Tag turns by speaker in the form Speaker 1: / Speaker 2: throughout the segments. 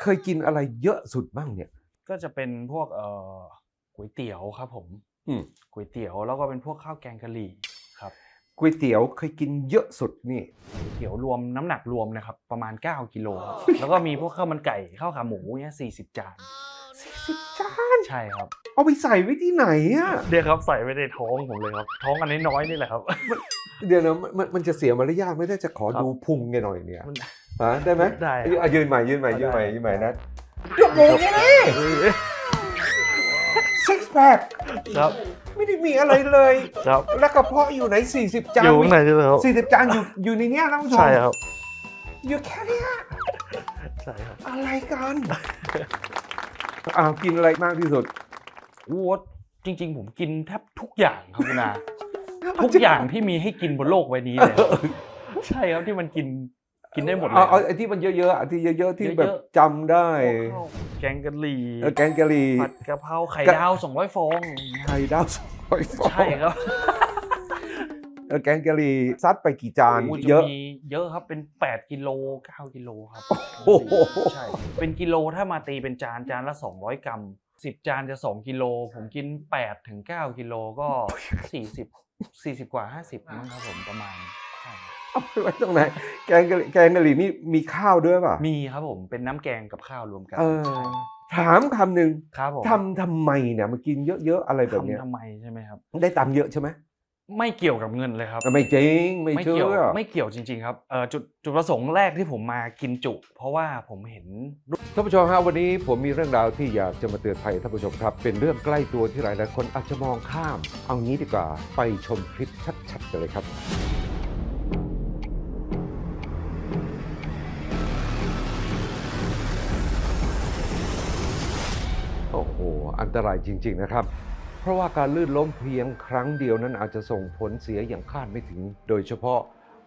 Speaker 1: เคยกินอะไรเยอะสุดบ้างเนี่ย
Speaker 2: ก็จะเป็นพวกเอ่อก๋วยเตี๋ยวครับผม
Speaker 1: อืม
Speaker 2: ก๋วยเตี๋ยวแล้วก็เป็นพวกข้าวแกงกะหรี่ครับ
Speaker 1: ก๋วยเตี๋ยวเคยกินเยอะสุดนี่
Speaker 2: ก๋วยเตี๋ยวรวมน้ำหนักรวมนะครับประมาณ 9กิโลครับแล้วก็มีพวกข้าวมันไก่ข้าวขาหมูเนี้ย40จาน
Speaker 1: 40จาน
Speaker 2: ใช่ครับ
Speaker 1: เอาไปใส่ไว้ที่ไหนอะ
Speaker 2: เดี๋ยวครับใส่ไว้ในท้องผมเลยครับ ท้องอันน้อยๆนี่แหละครับ
Speaker 1: เดี๋ยวนะมันมันมันจะเสียมารยาทไม่ได้จะขอ
Speaker 2: ครับ
Speaker 1: ดูพุงแกหน่อยเนี่ย
Speaker 2: มัน
Speaker 1: ฮะได้ไหม
Speaker 2: ได้ครับ
Speaker 1: อะยืนใหม่ยืนใหม่ยืนใหม่
Speaker 2: ได้
Speaker 1: ยืนใหม่นะยกโมงนี่ซิกแพค
Speaker 2: ครับ
Speaker 1: ไม่ได้มีอะไรเลย
Speaker 2: ครับ
Speaker 1: แล้วกระเพาะอยู่ไหน 40 จาน
Speaker 2: อยู่ข้างในใช่ไหมครับ
Speaker 1: สี่สิบจานอยู่อยู่ในเนี้ยนะคุณผู้ชม
Speaker 2: ใช่ครับ
Speaker 1: อยู่แค่เนี้ย
Speaker 2: ใช่ครับ
Speaker 1: อะไรกันอ้าวกินอะไรมากที่สุด
Speaker 2: โอ้จริง ๆ ผมกินแทบทุกอย่างครับคุณอาทุกอย่างที่มีให้กินบนโลกใบนี้เลยครับใช่ครับที่มันกิน กินได้หมดเลย
Speaker 1: เอาเอาไอ้ที่มันเยอะๆอะที่เยอะๆที่แบบ
Speaker 2: เยอะ
Speaker 1: จำได้
Speaker 2: พวกข้าวแกงกะหรี่
Speaker 1: เออแกงกะหรี่
Speaker 2: ผัดกะเพราไข่
Speaker 1: กะ
Speaker 2: ดาว200ฟองอย่างเงี้ย
Speaker 1: ไข่ดาวสอยฟอง
Speaker 2: ใช่ครับ
Speaker 1: เออแกงกะหรี่ซัดไปกี่จาน
Speaker 2: โอ้
Speaker 1: เยอะ
Speaker 2: จะมีเยอะครับเป็น 8 กิโล 9 กิโลครับ
Speaker 1: โอ้โห
Speaker 2: ใช่เป็นกิโลถ้ามาตีเป็นจานจานละ 200 กรัม 10 จานจะ 2 กิโล ผมกิน 8 ถึง 9 กิโลก็ 40 40 กว่า 50มั้งครับผมประมาณใช่
Speaker 1: เอาไปไว้ตรงไหน แกงกะหรี่แกงกะหรี่นี่มีข้าวด้วยป่ะ
Speaker 2: มีครับผมเป็นน้ำแกงกับข้าวรวมกัน
Speaker 1: เออ ถามคำหนึ่ง
Speaker 2: ครับผม
Speaker 1: ทำทำไมเนี่ยมากินเยอะๆอะไรแบบเนี้ย
Speaker 2: ทำทำไมใช่ไหมครับ
Speaker 1: ได้ตังค์เยอะใช่ไหม
Speaker 2: ไม่เกี่ยวกับเงินเลยครับ
Speaker 1: ไม่จริงไม่
Speaker 2: ไม่
Speaker 1: เชื่
Speaker 2: เกี่ยว
Speaker 1: อ
Speaker 2: ไม่เกี่ยวจริง ๆ ครับเอ่อจุดจุดประสงค์แรกที่ผมมากินจุ เพราะว่าผมเห็น
Speaker 1: ท่านผู้ชมฮะวันนี้ผมมีเรื่องราวที่อยากจะมาเตือนภัยท่านผู้ชมครับ เป็นเรื่องใกล้ตัวที่หลายหลายๆคนอาจจะมองข้าม เอางี้ดีกว่าไปชมคลิปชัดๆกันเลยครับ อ้โห อันตรายจริง ๆ นะครับ เพราะว่าการลื่นล้มเพียงครั้งเดียวนั้นอาจจะส่งผลเสียอย่างคาดไม่ถึง โดยเฉพาะ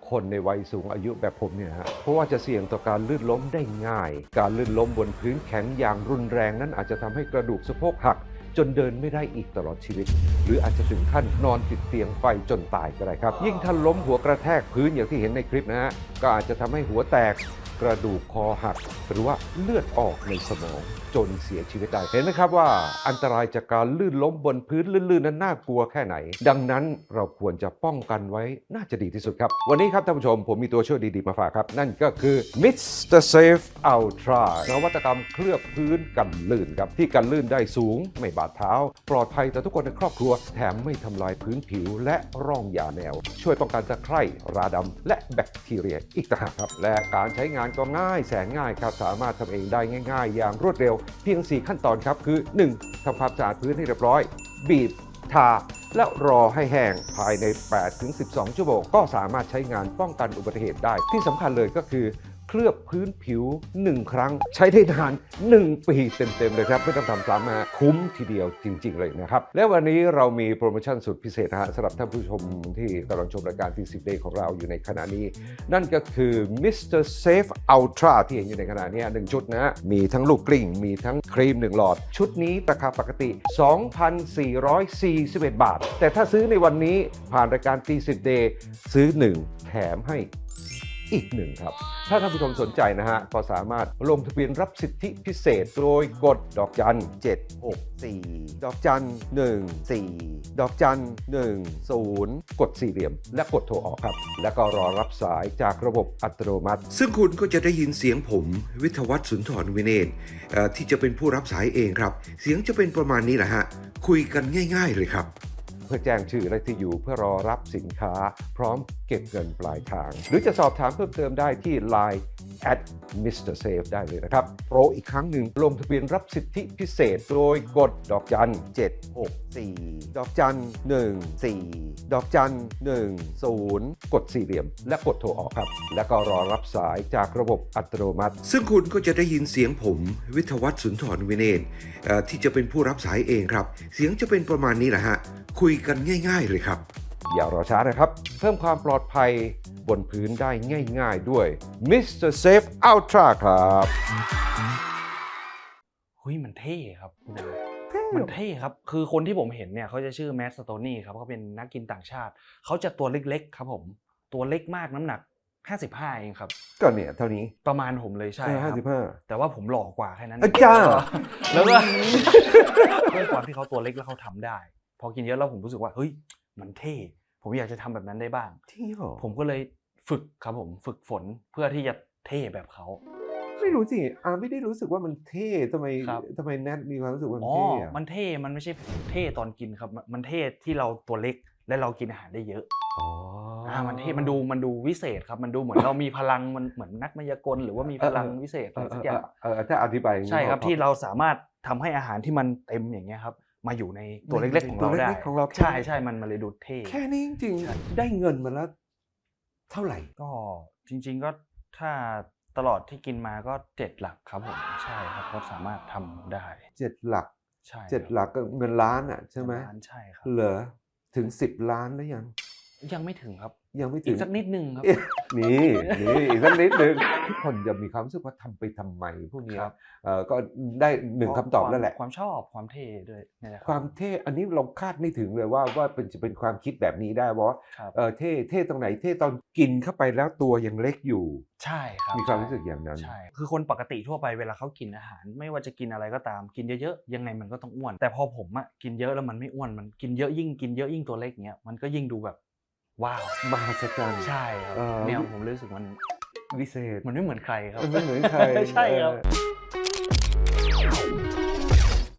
Speaker 1: คนในวัยสูงอายุแบบผมเนี่ยฮะ เพราะว่าจะเสี่ยงต่อการลื่นล้มได้ง่าย การลื่นล้มบนพื้นแข็งอย่างรุนแรงนั้นอาจจะทำให้กระดูกสะโพกหัก จนเดินไม่ได้อีกตลอดชีวิต หรืออาจจะถึงขั้นนอนติดเตียงไปจนตายก็ได้ครับ ยิ่งถ้าล้มหัวกระแทกพื้นอย่างที่เห็นในคลิปนะฮะ ก็อาจจะทำให้หัวแตก กระดูกคอหัก หรือว่าเลือดออกในสมองจนเสียชีวิตได้ เห็นไหมครับว่าอันตรายจากการลื่นล้มบนพื้นลื่นๆนั้นน่ากลัวแค่ไหน ดังนั้นเราควรจะป้องกันไว้น่าจะดีที่สุดครับ วันนี้ครับท่านผู้ชมผมมีตัวช่วยดีๆมาฝากครับ นั่นก็คือ Mr. Safe Ultra นวัตกรรมเคลือบพื้นกันลื่นครับ ที่กันลื่นได้สูง ไม่บาดเท้า ปลอดภัยต่อทุกคนในครอบครัว แถมไม่ทำลายพื้นผิวและร่องยาแนว ช่วยป้องกันตะไคร่ราดำและแบคทีเรีย อีกต่างหากครับและการใช้งานก็ง่ายแสนง่ายครับสามารถทำเองได้ง่าย ๆ อย่างรวดเร็วเพียง 4 ขั้นตอนครับ คือ 1. ทำความสะอาดพื้นให้เรียบร้อย บีบทาและรอให้แห้งภายใน 8-12 ชั่วโมง ก็สามารถใช้งานป้องกันอุบัติเหตุได้ที่สำคัญเลยก็คือ เคลือบพื้นผิว 1 ครั้ง ใช้ได้นาน 1 ปีเต็มๆเลยครับไม่ต้องทำซ้ำนะฮะคุ้มทีเดียวจริง ๆ เลยนะครับ และวันนี้เรามีโปรโมชั่นสุดพิเศษนะฮะสำหรับท่านผู้ชมที่กำลังชมรายการทีสิบเดย์ของเราอยู่ในขณะนี้ นั่นก็คือ Mr. Safe Ultra ที่เห็นอยู่ในขณะนี้หนึ่งชุดนะฮะมีทั้งลูกกลิ้ง มีทั้งครีม1หลอด ชุดนี้ราคาปกติ 2,441 บาท แต่ถ้าซื้อในวันนี้ผ่านรายการทีสิบเดย์ซื้อ 1 แถมให้ อีกหนึ่งครับ ถ้าท่านผู้ชมสนใจนะฮะ ก็สามารถลงทะเบียนรับสิทธิพิเศษ โดยกดดอกจัน 764 ดอกจัน 14 ดอกจัน 10 กดสี่เหลี่ยม และกดโทรออกครับ แล้วก็รอรับสายจากระบบอัตโนมัติ ซึ่งคุณก็จะได้ยินเสียงผมวิทยวัฒน์สุนทรวินเนตเอ่อที่จะเป็นผู้รับสายเองครับ เสียงจะเป็นประมาณนี้แหละฮะ คุยกันง่าย ๆ เลยครับ เพื่อแจ้งชื่อและที่อยู่เพื่อรอรับสินค้าพร้อมเก็บเงินปลายทาง หรือจะสอบถามเพิ่มเติมได้ที่ Line at Mr. Safe ได้เลยนะครับ โปรอีกครั้งหนึ่งลงทะเบียนรับสิทธิพิเศษ โดยกดดอกจัน 764 ดอกจัน 14 ดอกจัน 10 กดสี่เหลี่ยม และกดโทรออกครับ แล้วก็รอรับสายจากระบบอัตโนมัติ ซึ่งคุณก็จะได้ยินเสียงผมวิทวัฒสุนทรวินเนตที่จะเป็นผู้รับสายเองครับ เสียงจะเป็นประมาณนี้แหละฮะ คุยกันง่าย ๆ เลยครับ อย่ารอช้านะครับ เพิ่มความปลอดภัยบนพื้นได้ง่ายๆด้วย Mr. Safe Ultra ครับ
Speaker 2: เฮ้ยมันเท่ครับคุณอามันเท่ครับ คือคนที่ผมเห็นเนี่ยเขาจะชื่อแมสสโตนี่ครับเขาเป็นนักกินต่างชาติ เขาจะตัวเล็กๆครับผม ตัวเล็กมากน้ำหนัก 55 เองครับ
Speaker 1: ก็เนี่ยเท่านี้ ประ
Speaker 2: มาณผมเลยใช่
Speaker 1: เออ
Speaker 2: ค
Speaker 1: ห้า
Speaker 2: รับ
Speaker 1: สิบห้า
Speaker 2: แต่ว่าผมหล่อกว่าแค่นั้น
Speaker 1: อาจารย์
Speaker 2: แล้วก็ด้วยความที่เขาตัวเล็กแล้วเขาทำได้ พอกินเยอะแล้วผมรู้สึกว่าเฮ้ย มันเท่ ผมอยากจะทำแบบนั้นได้บ้าง
Speaker 1: ที่หรอ
Speaker 2: ผมก็เลยฝึกครับผมฝึกฝนเพื่อที่จะเท่แบบเขา
Speaker 1: ไม่รู้สิอาไม่ได้รู้สึกว่ามันเท่ทำไม
Speaker 2: ครับ
Speaker 1: ทำไมแนทมีความรู้สึกว่ามัน
Speaker 2: อ๋อ
Speaker 1: เท่อะ
Speaker 2: มันเท่มันไม่ใช่เท่ตอนกินครับมันมันเท่ที่เราตัวเล็กและเรากินอาหารได้เยอะ
Speaker 1: อ๋อ
Speaker 2: อ่ามันเท่มันดูมันดูวิเศษครับมันดูเหมือนเรามีพลังมันเหมือนนักมายากลหรือว่ามีพลังวิเศษ
Speaker 1: เอ
Speaker 2: อะไร
Speaker 1: อเอ
Speaker 2: สั
Speaker 1: อก
Speaker 2: อย่าง
Speaker 1: เออเออถ้าอธิบายอย่างนี้
Speaker 2: ใช่ครับ
Speaker 1: พอ
Speaker 2: ที่เราสามารถทำให้อาหารที่มันเต็มอย่างเงี้ยครับ มาอยู่ในตัวเล็กๆของเรา
Speaker 1: ตัว
Speaker 2: ได้
Speaker 1: เล็กๆของเรา
Speaker 2: ใช่ใช่มันมันเลยดูเท่
Speaker 1: แค่นี้จริง
Speaker 2: ใช่
Speaker 1: ๆได้เงินมาแล้ว เท่าไหร่
Speaker 2: ก็จริง ๆก็ถ้าตลอดที่กินมาก็เจ็ดหลักครับผมใช่ครับก็สามารถทำได้
Speaker 1: เจ็ดหลัก
Speaker 2: ใช่
Speaker 1: เจ็ดหลักก็เงินล้านอะใช่ไหม
Speaker 2: ร้านใช่ครับ
Speaker 1: เหรอถึงสิบล้านแล้วยัง
Speaker 2: ยังไม่ถึงครับ
Speaker 1: ยังไม่ถึ
Speaker 2: อี
Speaker 1: ง
Speaker 2: กสักนิดนึงครับ
Speaker 1: เอ๊ะนี่นี่อีกสักนิดนึงทุกคนจะมีความรู้สึกว่าทำไปทำไมพวกเนี้ย
Speaker 2: ครับ
Speaker 1: เอ่อก็ได้หนึ่งคำตอบแล้วแหละ
Speaker 2: ความชอบความเท่ด้วยนี่แหละ
Speaker 1: ความเท่อันนี้เราคาดไม่ถึงเลยว่าว่าเป็นจะเป็นความคิดแบบนี้ได้เพราะว่า
Speaker 2: ครับ
Speaker 1: เออเท่เท่ตรงไหนเท่ตอนกินเข้าไปแล้วตัวยังเล็กอยู่
Speaker 2: ใช่ครับ
Speaker 1: มีความ
Speaker 2: ใช่
Speaker 1: รู้สึกอย่างนั้น
Speaker 2: ใช่คือคนปกติทั่วไปเวลาเขากินอาหาร ไม่ว่าจะกินอะไรก็ตามกินเยอะๆยังไงมันก็ต้องอ้วน แต่พอผมอะกินเยอะแล้วมันไม่อ้วนมันกินเยอะยิ่งกินเยอะยิ่งตัวเล็กเงี้ยมันก็ยิ่งดูแบบ ว้าว
Speaker 1: มหัศจรรย์
Speaker 2: ใช่ครับ
Speaker 1: เออ
Speaker 2: เนี่ยผมรู้สึกมัน
Speaker 1: วิเศษ
Speaker 2: มันไม่เหมือนใครครับ
Speaker 1: มันไม่เหมือนใคร
Speaker 2: ใช่ครับ
Speaker 1: เออ